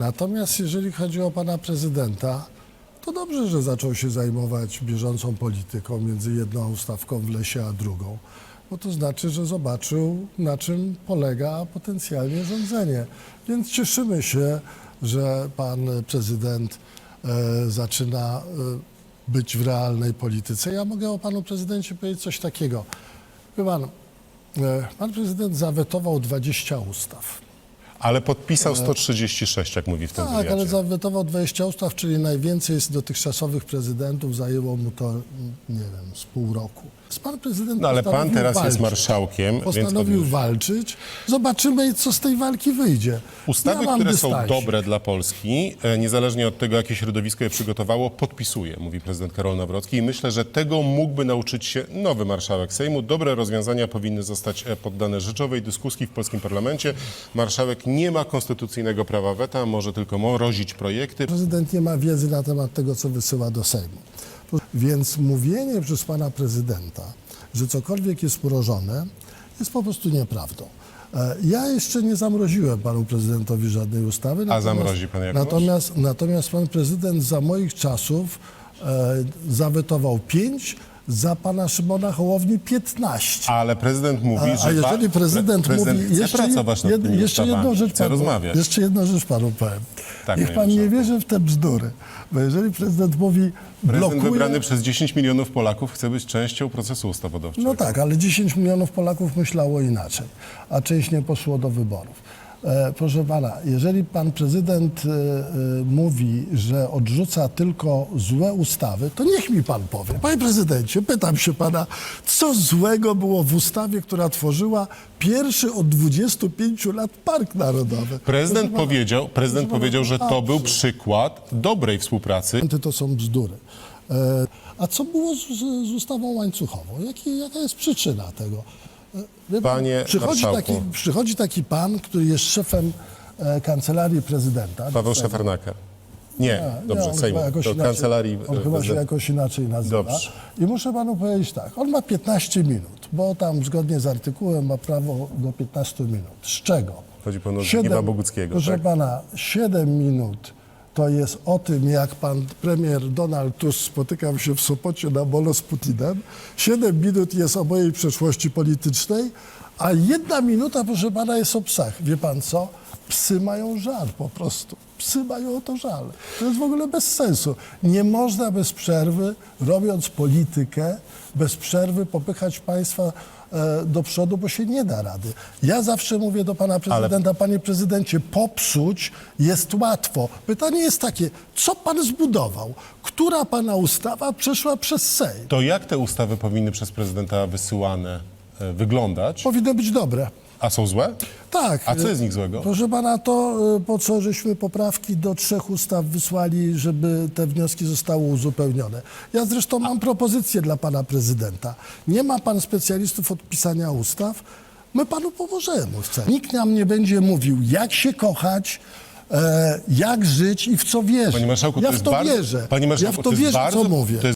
Natomiast jeżeli chodzi o pana prezydenta, to dobrze, że zaczął się zajmować bieżącą polityką między jedną stawką w lesie a drugą, bo to znaczy, że zobaczył, na czym polega potencjalnie rządzenie. Więc cieszymy się, że pan prezydent e, zaczyna e, być w realnej polityce. Ja mogę o panu prezydencie powiedzieć coś takiego. Wie pan, e, pan prezydent zawetował 20 ustaw. Ale podpisał 136, jak mówi w tym Tak, ale wywiadzie. zawetował 20 ustaw, czyli najwięcej z dotychczasowych prezydentów. Zajęło mu to, nie wiem, z pół roku. Pan prezydent No ale pan postanowił teraz jest walczyć. marszałkiem, więc Postanowił walczyć. Zobaczymy, co z tej walki wyjdzie. Ustawy, mam które są dobre dla Polski, e, niezależnie od tego, jakie środowisko je przygotowało, podpisuje, mówi prezydent Karol Nawrocki. I myślę, że tego mógłby nauczyć się nowy marszałek Sejmu. Dobre rozwiązania powinny zostać e, poddane rzeczowej dyskusji w polskim parlamencie. Marszałek nie ma konstytucyjnego prawa weta, może tylko mrozić projekty. Prezydent nie ma wiedzy na temat tego, co wysyła do Sejmu. Więc mówienie przez pana prezydenta, że cokolwiek jest mrożone, jest po prostu nieprawdą. E, Ja jeszcze nie zamroziłem panu prezydentowi żadnej ustawy. natomiast- zamrozi pan jakąś? Natomiast, natomiast pan prezydent za moich czasów e, zawetował pięć, za pana Szymona Hołowni 15. Ale prezydent mówi, A, że a jeżeli prezydent, prezydent mówi, jeszcze, pracować nad jed, tymi jeszcze jedną rzecz chce panu, rozmawiać. Jeszcze jedną rzecz panu powiem. Tak, Niech pan nie wierzy w te bzdury, bo jeżeli prezydent mówi Prezydent blokuje, wybrany przez 10 milionów Polaków chce być częścią procesu ustawodawczego. no tak, ale 10 milionów Polaków myślało inaczej, a część nie poszło do wyborów. E, proszę pana, jeżeli pan prezydent e, e, mówi, że odrzuca tylko złe ustawy, to niech mi pan powie. Panie prezydencie, pytam się pana, co złego było w ustawie, która tworzyła pierwszy od 25 lat Park Narodowy? Prezydent pana, powiedział, prezydent pana, powiedział, że to był przykład dobrej współpracy. to są bzdury. A co było z, z, z ustawą łańcuchową? Jaki, jaka jest przyczyna tego? Panie przychodzi, marszałku. taki, przychodzi taki pan, który jest szefem e, kancelarii prezydenta. Paweł Sejmu. Szefernaker. Nie, Nie, dobrze, on Sejmu. chyba jakoś Do inaczej- kancelarii. On chyba się prezydenta. jakoś inaczej nazywa. Dobrze. I muszę panu powiedzieć tak, on ma 15 minut, bo tam zgodnie z artykułem ma prawo do 15 minut. Z czego? Chodzi panu o Zbigniewa Boguckiego, Proszę tak? pana, 7 minut to jest o tym, jak pan premier Donald Tusk spotykał się w Sopocie na molo z Putinem. 7 minut jest o mojej przeszłości politycznej, a jedna minuta, proszę pana, jest o psach. Wie pan co? Psy mają żal po prostu. Psy mają o to żal. To jest w ogóle bez sensu. Nie można bez przerwy, robiąc politykę, bez przerwy popychać państwa do przodu, bo się nie da rady. Ja zawsze mówię do pana prezydenta, panie prezydencie, popsuć jest łatwo. Pytanie jest takie, co pan zbudował? Która pana ustawa przeszła przez Sejm? To jak te ustawy powinny przez prezydenta wysyłane e, wyglądać? Powinny być dobre. A są złe? Tak. A co jest z nich złego? Proszę pana, to y, po co żeśmy poprawki do trzech ustaw wysłali, żeby te wnioski zostały uzupełnione. Ja zresztą mam propozycję dla pana prezydenta. Nie ma pan specjalistów od pisania ustaw, my panu pomożemy. w celu. Nikt nam nie będzie mówił, jak się kochać, e, jak żyć i w co wierzyć. Panie marszałku, ja to w jest to bardzo, wierzę. Panie marszałku, ja w to, jest wierzę, bardzo, co mówię. To jest